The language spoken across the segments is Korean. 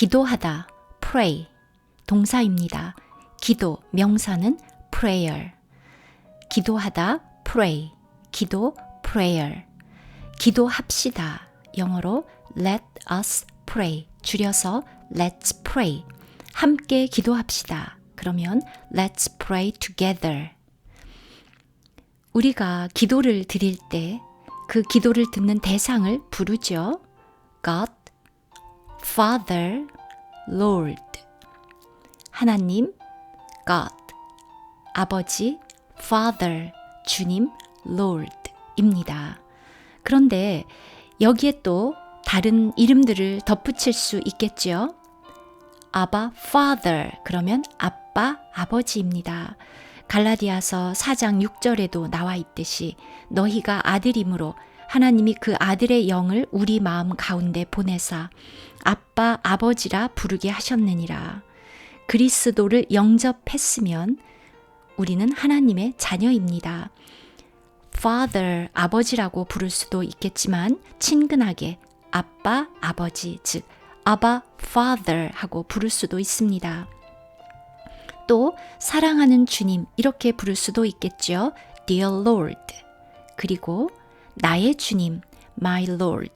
기도하다, pray. 동사입니다. 기도, 명사는 prayer. 기도하다, pray. 기도, prayer. 기도합시다. 영어로 let us pray. 줄여서 let's pray. 함께 기도합시다. 그러면 let's pray together. 우리가 기도를 드릴 때 그 기도를 듣는 대상을 부르죠. God, Father, Lord. 하나님, God. 아버지, Father, 주님, Lord 입니다. 그런데 여기에 또 다른 이름들을 덧붙일 수 있겠죠. 아바, Father. 그러면 아빠, 아버지입니다. 갈라디아서 4장 6절에도 나와 있듯이 너희가 아들이므로 하나님이 그 아들의 영을 우리 마음 가운데 보내사 아빠 아버지라 부르게 하셨느니라. 그리스도를 영접했으면 우리는 하나님의 자녀입니다. Father 아버지라고 부를 수도 있겠지만 친근하게 아빠 아버지 즉 아바 Father 하고 부를 수도 있습니다. 또 사랑하는 주님 이렇게 부를 수도 있겠죠. Dear Lord. 그리고 나의 주님 My Lord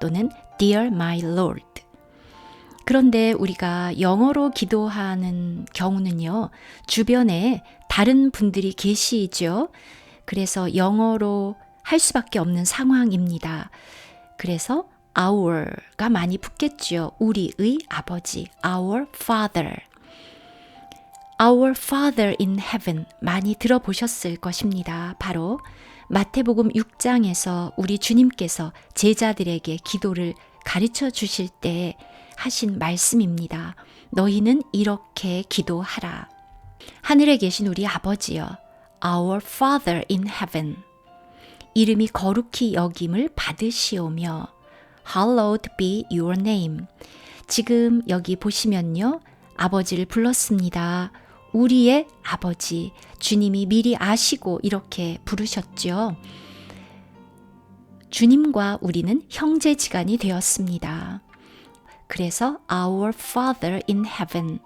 또는 Dear My Lord. 그런데 우리가 영어로 기도하는 경우는요. 주변에 다른 분들이 계시죠. 그래서 영어로 할 수밖에 없는 상황입니다. 그래서 our가 많이 붙겠죠. 우리의 아버지, our father. Our Father in Heaven 많이 들어보셨을 것입니다. 바로 마태복음 6장에서 우리 주님께서 제자들에게 기도를 가르쳐 주실 때 하신 말씀입니다. 너희는 이렇게 기도하라. 하늘에 계신 우리 아버지여, Our Father in Heaven. 이름이 거룩히 여김을 받으시오며, Hallowed be your name. 지금 여기 보시면요. 아버지를 불렀습니다. 우리의 아버지, 주님이 미리 아시고 이렇게 부르셨죠. 주님과 우리는 형제지간이 되었습니다. 그래서 Our Father in Heaven.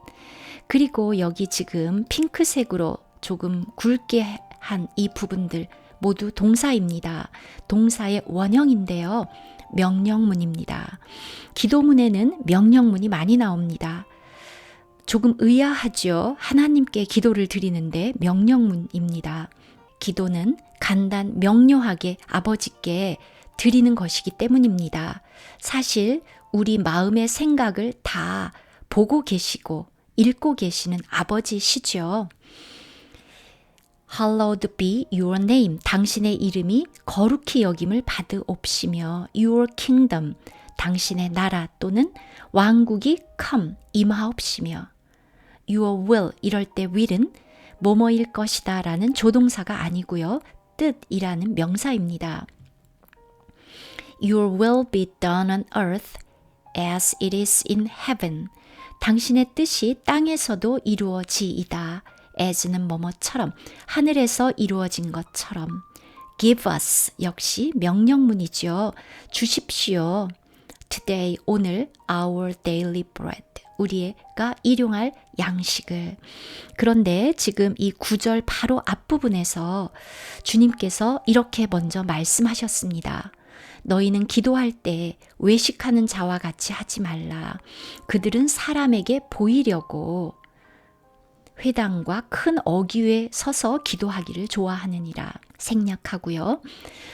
그리고 여기 지금 핑크색으로 조금 굵게 한 이 부분들 모두 동사입니다. 동사의 원형인데요. 명령문입니다. 기도문에는 명령문이 많이 나옵니다. 조금 의아하죠. 하나님께 기도를 드리는데 명령문입니다. 기도는 간단 명료하게 아버지께 드리는 것이기 때문입니다. 사실 우리 마음의 생각을 다 보고 계시고 읽고 계시는 아버지시죠. Hallowed be your name. 당신의 이름이 거룩히 여김을 받으옵시며 your kingdom. 당신의 나라 또는 왕국이 come 임하옵시며 your will 이럴 때 will은 뭐뭐일 것이다 라는 조동사가 아니고요. 뜻이라는 명사입니다. Your will be done on earth as it is in heaven. 당신의 뜻이 땅에서도 이루어지이다. as는 뭐뭐처럼 하늘에서 이루어진 것처럼 give us 역시 명령문이죠. 주십시오. Today 오늘 our daily bread 우리가 일용할 양식을 그런데 지금 이 구절 바로 앞부분에서 주님께서 이렇게 먼저 말씀하셨습니다. 너희는 기도할 때 외식하는 자와 같이 하지 말라. 그들은 사람에게 보이려고 회당과 큰 어귀에 서서 기도하기를 좋아하느니라. 생략하고요.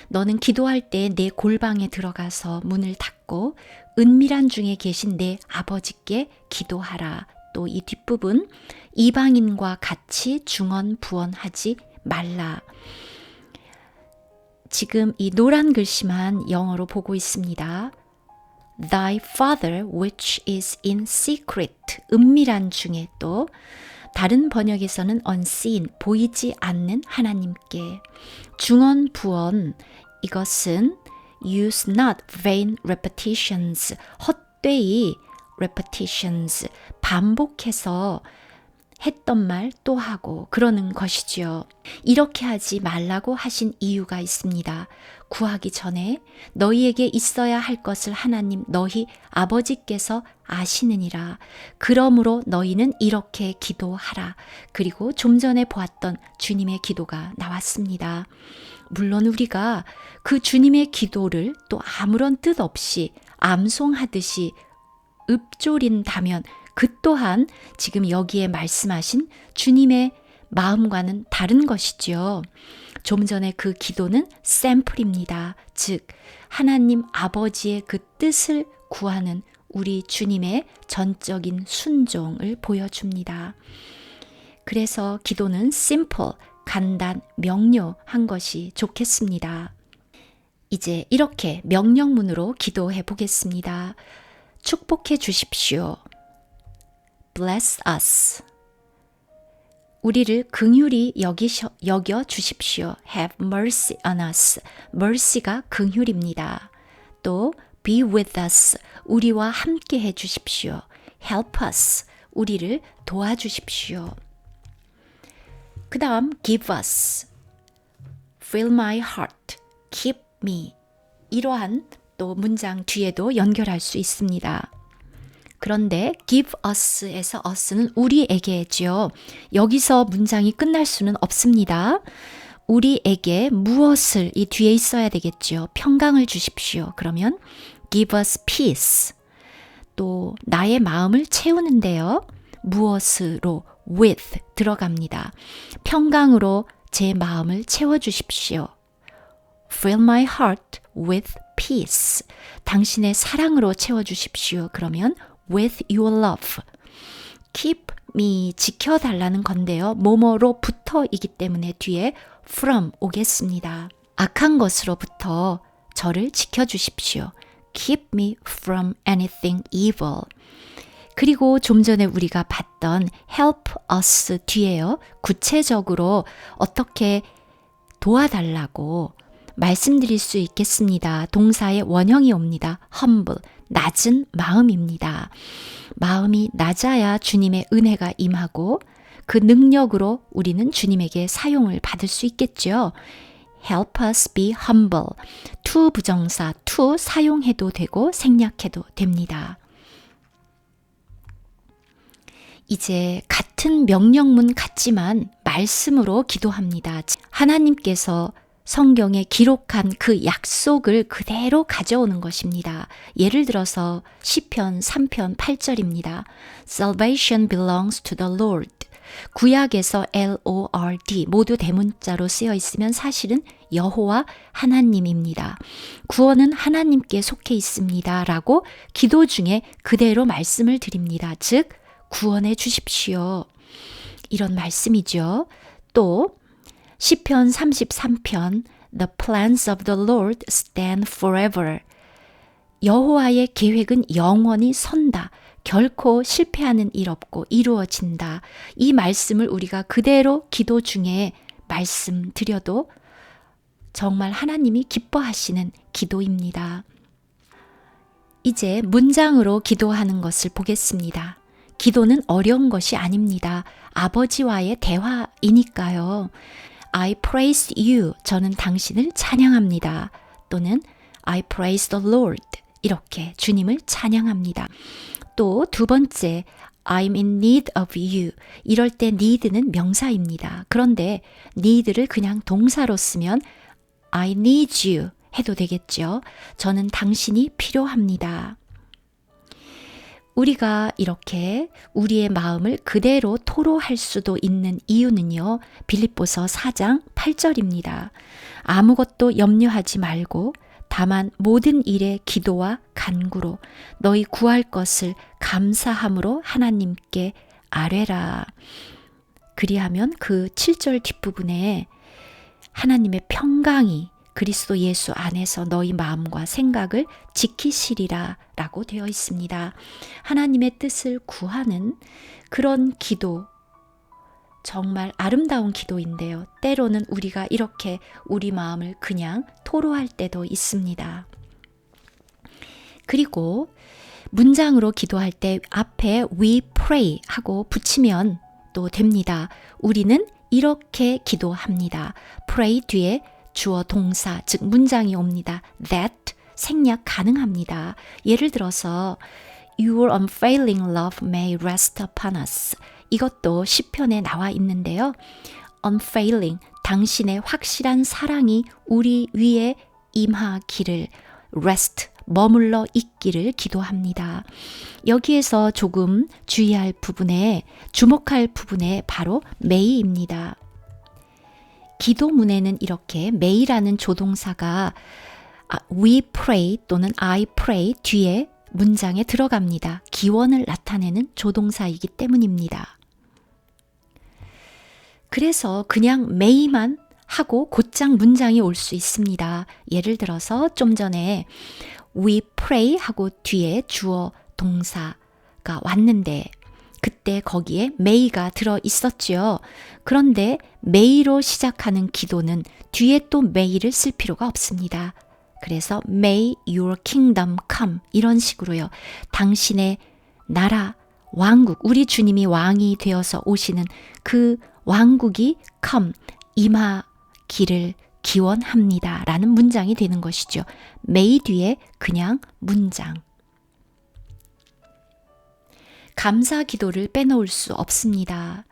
너는 기도할 때 내 골방에 들어가서 문을 닫고 은밀한 중에 계신 내 아버지께 기도하라. 또 이 뒷부분 이방인과 같이 중언 부언하지 말라. 지금 이 노란 글씨만 영어로 보고 있습니다. Thy Father which is in secret 은밀한 중에 또 다른 번역에서는 unseen 보이지 않는 하나님께 중언 부언 이것은 use not vain repetitions 헛되이 repetitions 반복해서 했던 말 또 하고 그러는 것이지요. 이렇게 하지 말라고 하신 이유가 있습니다. 구하기 전에 너희에게 있어야 할 것을 하나님 너희 아버지께서 아시느니라. 그러므로 너희는 이렇게 기도하라. 그리고 좀 전에 보았던 주님의 기도가 나왔습니다. 물론 우리가 그 주님의 기도를 또 아무런 뜻 없이 암송하듯이 읊조린다면 그 또한 지금 여기에 말씀하신 주님의 마음과는 다른 것이지요. 좀 전에 그 기도는 샘플입니다. 즉, 하나님 아버지의 그 뜻을 구하는 우리 주님의 전적인 순종을 보여줍니다. 그래서 기도는 simple, 간단, 명료한 것이 좋겠습니다. 이제 이렇게 명령문으로 기도해 보겠습니다. 축복해 주십시오. Bless us. 우리를 긍휼히 여기셔, 여겨 주십시오. have mercy on us. mercy가 긍휼입니다. 또 be with us. 우리와 함께 해 주십시오. help us. 우리를 도와주십시오. 그 다음 give us. fill my heart. keep me. 이러한 또 문장 뒤에도 연결할 수 있습니다. 그런데 give us에서 us는 우리에게지요. 여기서 문장이 끝날 수는 없습니다. 우리에게 무엇을 이 뒤에 있어야 되겠죠. 평강을 주십시오. 그러면 give us peace. 또 나의 마음을 채우는데요. 무엇으로 with 들어갑니다. 평강으로 제 마음을 채워 주십시오. fill my heart with peace. 당신의 사랑으로 채워 주십시오. 그러면 with your love. keep me 지켜달라는 건데요. 뭐뭐로부터이기 때문에 뒤에 from 오겠습니다. 악한 것으로부터 저를 지켜주십시오. keep me from anything evil. 그리고 좀 전에 우리가 봤던 help us 뒤에요. 구체적으로 어떻게 도와달라고 말씀드릴 수 있겠습니다. 동사의 원형이 옵니다. humble, 낮은 마음입니다. 마음이 낮아야 주님의 은혜가 임하고 그 능력으로 우리는 주님에게 사용을 받을 수 있겠죠. help us be humble. to 부정사 to 사용해도 되고 생략해도 됩니다. 이제 같은 명령문 같지만 말씀으로 기도합니다. 하나님께서 성경에 기록한 그 약속을 그대로 가져오는 것입니다. 예를 들어서 시편 3편 8절입니다. Salvation belongs to the Lord. 구약에서 L-O-R-D 모두 대문자로 쓰여 있으면 사실은 여호와 하나님입니다. 구원은 하나님께 속해 있습니다. 라고 기도 중에 그대로 말씀을 드립니다. 즉, 구원해 주십시오. 이런 말씀이죠. 또, 시편 33편 The plans of the Lord stand forever. 여호와의 계획은 영원히 선다. 결코 실패하는 일 없고 이루어진다. 이 말씀을 우리가 그대로 기도 중에 말씀드려도 정말 하나님이 기뻐하시는 기도입니다. 이제 문장으로 기도하는 것을 보겠습니다. 기도는 어려운 것이 아닙니다. 아버지와의 대화이니까요. I praise you. 저는 당신을 찬양합니다. 또는 I praise the Lord. 이렇게 주님을 찬양합니다. 또 두 번째, I'm in need of you. 이럴 때 need는 명사입니다. 그런데 need를 그냥 동사로 쓰면 I need you 해도 되겠죠. 저는 당신이 필요합니다. 우리가 이렇게 우리의 마음을 그대로 토로할 수도 있는 이유는요. 빌립보서 4장 8절입니다. 아무것도 염려하지 말고 다만 모든 일에 기도와 간구로 너희 구할 것을 감사함으로 하나님께 아뢰라. 그리하면 그 7절 뒷부분에 하나님의 평강이 그리스도 예수 안에서 너희 마음과 생각을 지키시리라 라고 되어 있습니다. 하나님의 뜻을 구하는 그런 기도, 정말 아름다운 기도인데요. 때로는 우리가 이렇게 우리 마음을 그냥 토로할 때도 있습니다. 그리고 문장으로 기도할 때 앞에 we pray 하고 붙이면 또 됩니다. 우리는 이렇게 기도합니다. pray 뒤에 주어 동사, 즉 문장이 옵니다. that 생략 가능합니다. 예를 들어서 Your unfailing love may rest upon us. 이것도 시편에 나와 있는데요. unfailing 당신의 확실한 사랑이 우리 위에 임하기를 rest 머물러 있기를 기도합니다. 여기에서 조금 주의할 부분에 주목할 부분에 바로 may입니다. 기도문에는 이렇게 may라는 조동사가 we pray 또는 I pray 뒤에 문장에 들어갑니다. 기원을 나타내는 조동사이기 때문입니다. 그래서 그냥 may만 하고 곧장 문장이 올 수 있습니다. 예를 들어서 좀 전에 we pray 하고 뒤에 주어 동사가 왔는데 그때 거기에 may가 들어 있었지요. 그런데 may로 시작하는 기도는 뒤에 또 may를 쓸 필요가 없습니다. 그래서 may your kingdom come 이런 식으로요. 당신의 나라 왕국 우리 주님이 왕이 되어서 오시는 그 왕국이 come 임하기를 기원합니다. 라는 문장이 되는 것이죠. may 뒤에 그냥 문장. 감사 기도를 빼놓을 수 없습니다.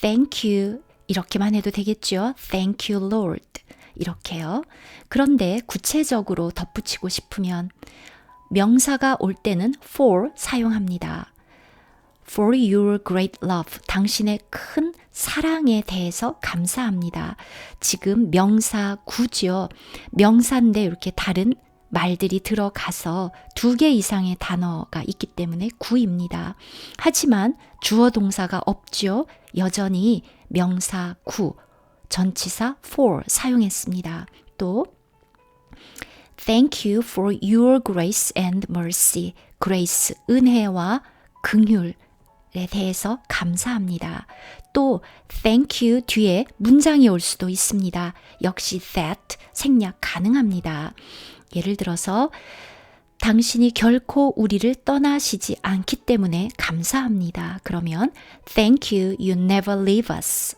Thank you. 이렇게만 해도 되겠죠? Thank you, Lord. 이렇게요. 그런데 구체적으로 덧붙이고 싶으면 명사가 올 때는 for 사용합니다. For your great love. 당신의 큰 사랑에 대해서 감사합니다. 지금 명사 구죠. 명사인데 이렇게 다른 말들이 들어가서 두 개 이상의 단어가 있기 때문에 구입니다. 하지만 주어 동사가 없죠. 여전히 명사 구, 전치사 for 사용했습니다. 또 Thank you for your grace and mercy. grace 은혜와 긍휼 에 대해서 감사합니다. 또 thank you 뒤에 문장이 올 수도 있습니다. 역시 that 생략 가능합니다. 예를 들어서 당신이 결코 우리를 떠나시지 않기 때문에 감사합니다. 그러면 thank you you never leave us.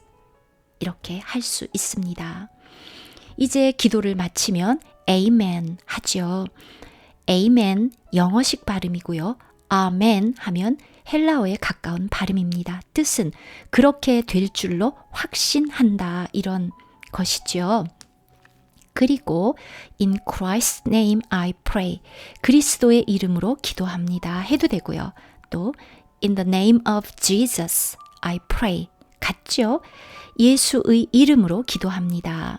이렇게 할 수 있습니다. 이제 기도를 마치면 amen 하죠. amen 영어식 발음이고요. amen 하면 헬라어에 가까운 발음입니다. 뜻은 그렇게 될 줄로 확신한다 이런 것이죠. 그리고 in Christ's name I pray 그리스도의 이름으로 기도합니다 해도 되고요. 또 in the name of Jesus I pray 같죠? 예수의 이름으로 기도합니다.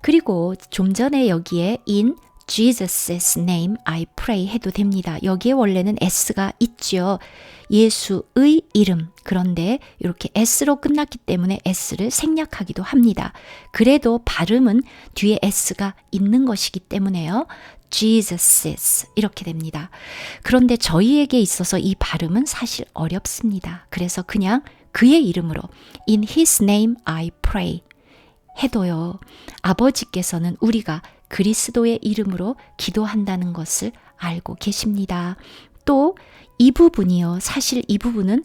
그리고 좀 전에 여기에 in Jesus' name I pray 해도 됩니다. 여기에 원래는 s가 있죠. 예수의 이름. 그런데 이렇게 s로 끝났기 때문에 s를 생략하기도 합니다. 그래도 발음은 뒤에 s가 있는 것이기 때문에요. Jesus's 이렇게 됩니다. 그런데 저희에게 있어서 이 발음은 사실 어렵습니다. 그래서 그냥 그의 이름으로 In His name I pray 해도요. 아버지께서는 우리가 그리스도의 이름으로 기도한다는 것을 알고 계십니다. 또 이 부분이요. 사실 이 부분은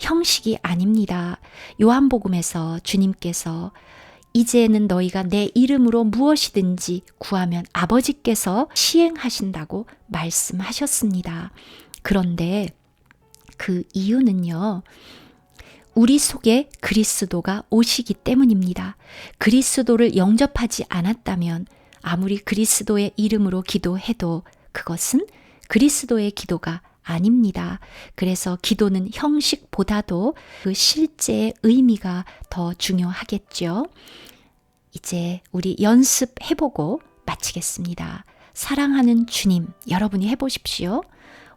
형식이 아닙니다. 요한복음에서 주님께서 이제는 너희가 내 이름으로 무엇이든지 구하면 아버지께서 시행하신다고 말씀하셨습니다. 그런데 그 이유는요. 우리 속에 그리스도가 오시기 때문입니다. 그리스도를 영접하지 않았다면 아무리 그리스도의 이름으로 기도해도 그것은 그리스도의 기도가 아닙니다. 그래서 기도는 형식보다도 그 실제의 의미가 더 중요하겠죠. 이제 우리 연습해보고 마치겠습니다. 사랑하는 주님, 여러분이 해보십시오.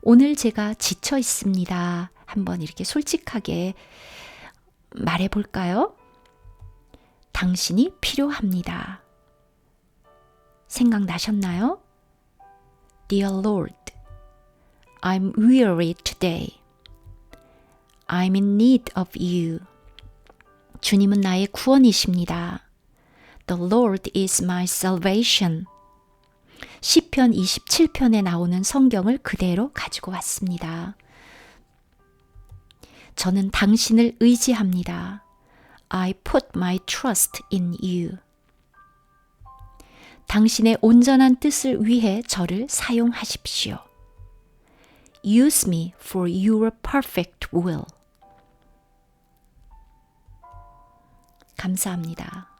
오늘 제가 지쳐 있습니다. 한번 이렇게 솔직하게 말해볼까요? 당신이 필요합니다. 생각나셨나요? Dear Lord, I'm weary today. I'm in need of you. 주님은 나의 구원이십니다. The Lord is my salvation. 시편 27편에 나오는 성경을 그대로 가지고 왔습니다. 저는 당신을 의지합니다. I put my trust in you. 당신의 온전한 뜻을 위해 저를 사용하십시오. Use me for your perfect will. 감사합니다.